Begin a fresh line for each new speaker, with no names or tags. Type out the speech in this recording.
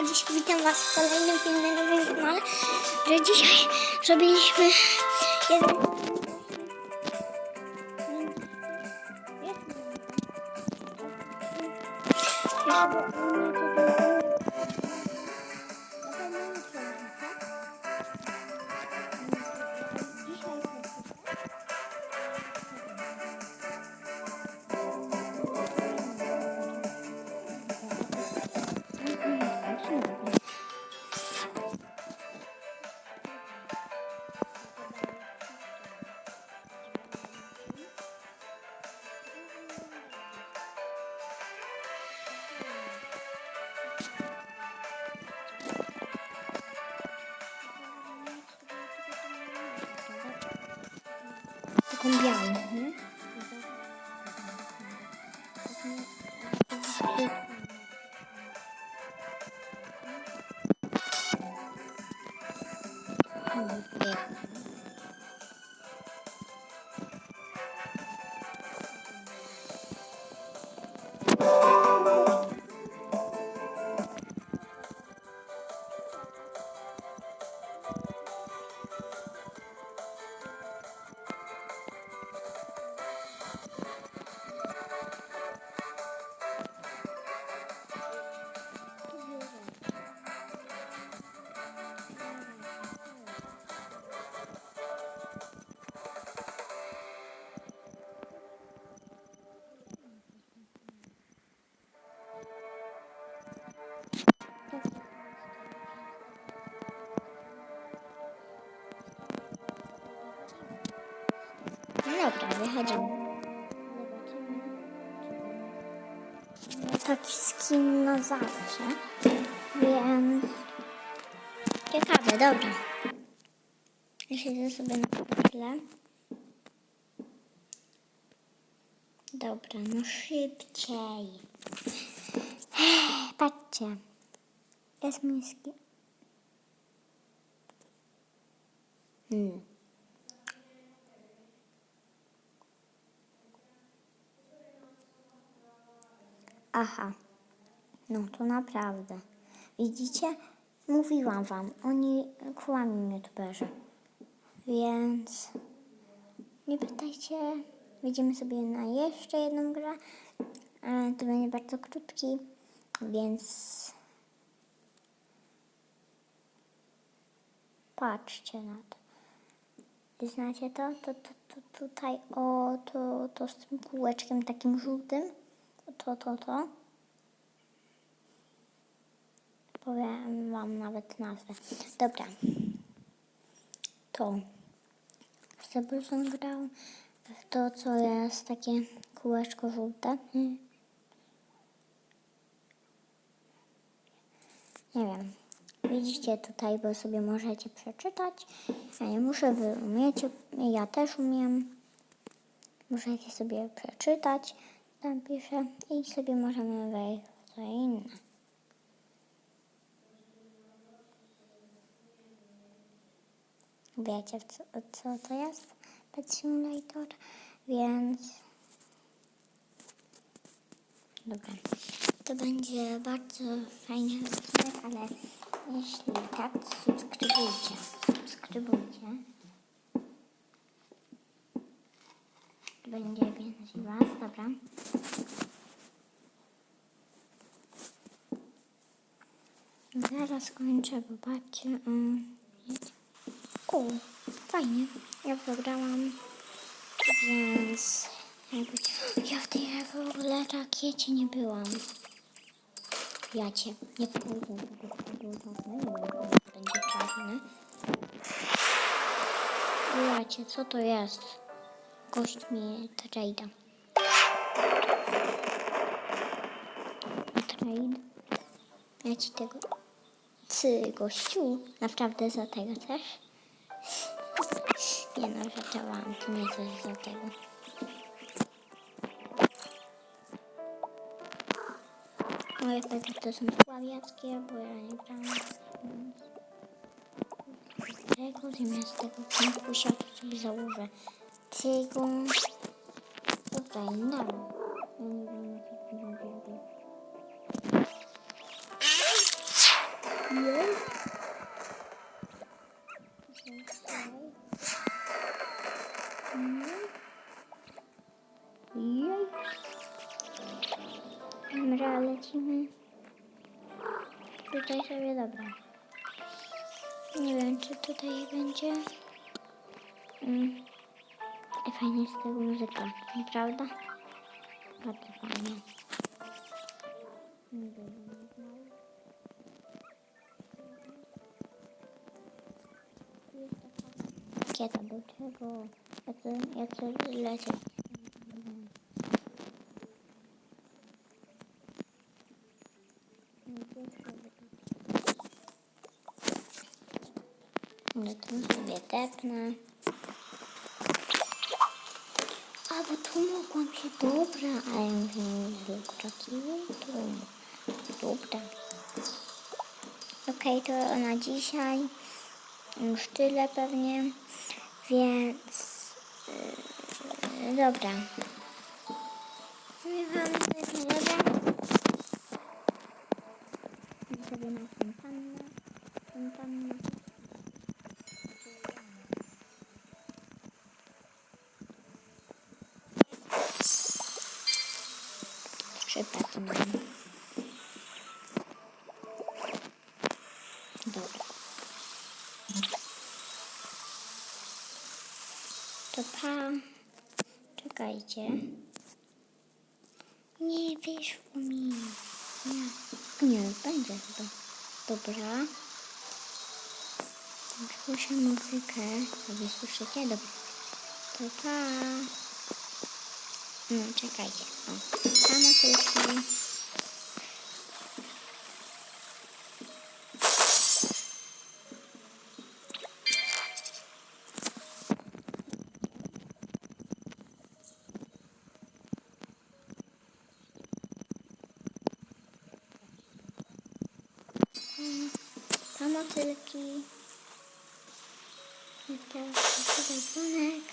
Dziś witam was w kolejnym filmie na moim kanale, że dzisiaj zrobiliśmy jeden... Białą. Nie? Dobra, wychodzimy. Taki skin na zawsze, więc ciekawe, dobra. Ja siedzę sobie na chwilę. Dobra, no szybciej. Patrzcie. Jest miski. Hmm. Aha. No to naprawdę. Widzicie? Mówiłam wam, oni kłamią youtuberzy. Więc nie pytajcie. Wyjdziemy sobie na jeszcze jedną grę. E, To będzie bardzo krótki, więc patrzcie na to. Znacie to? To, to, to tutaj, o, to, to z tym kółeczkiem takim żółtym. To, to, to. Powiem wam nawet nazwę. Dobra. To. Sebulson grał to, co jest takie kółeczko żółte. Nie wiem. Widzicie tutaj, bo sobie możecie przeczytać. Ja nie muszę, wy umiecie. Ja też umiem. Możecie sobie przeczytać. Tam piszę i sobie możemy wejść w co inne. Wiecie, co, co to jest Pet Simulator, więc dobra. To będzie bardzo fajny odcinek, ale jeśli tak, subskrybujcie. Subskrybujcie. Będzie was, dobra. Zaraz kończę, bo o, fajnie. Ja wygrałam, więc jakby, ja w tej w ogóle rakiecie nie byłam. Ja cię nie pójdę, będzie czarny. Ja cię, co to jest? Gość mi trade'a. Trade. Ja ci tego... Cy, gościu. Naprawdę za tego też? Nie no, żartowałam. To nie coś za tego. Moje pewnie to są sławiackie, bo ja nie gram. Tego zamiast tego kampusia to sobie założę tego. Tutaj, no. Ja będzie. Jej. Dobra, lecimy. Tutaj sobie dobra. Nie wiem, czy tutaj będzie. Mm. Fajnie jest tego muzyka, nieprawda? Bardzo fajnie. Nie wiem, nie znam. Kieta do czego? Ja chcę, ja chcę lecieć. No tu sobie tepnę. A bo tu mogłam się dobra, a ja mówię, kurczaki, tu. Dobra. Okej, to na dzisiaj już tyle pewnie, więc yy, dobra. Nie jest najlepsze. Idę sobie na fontannę. Fontannę. Przypadki Pa. Czekajcie. Nie wyszło mi. Nie, nie będzie chyba. Dobra. Słyszę muzykę. A wy słyszycie? Dobra. To pa. No, czekajcie. O, motylki. Tutaj dzwonek.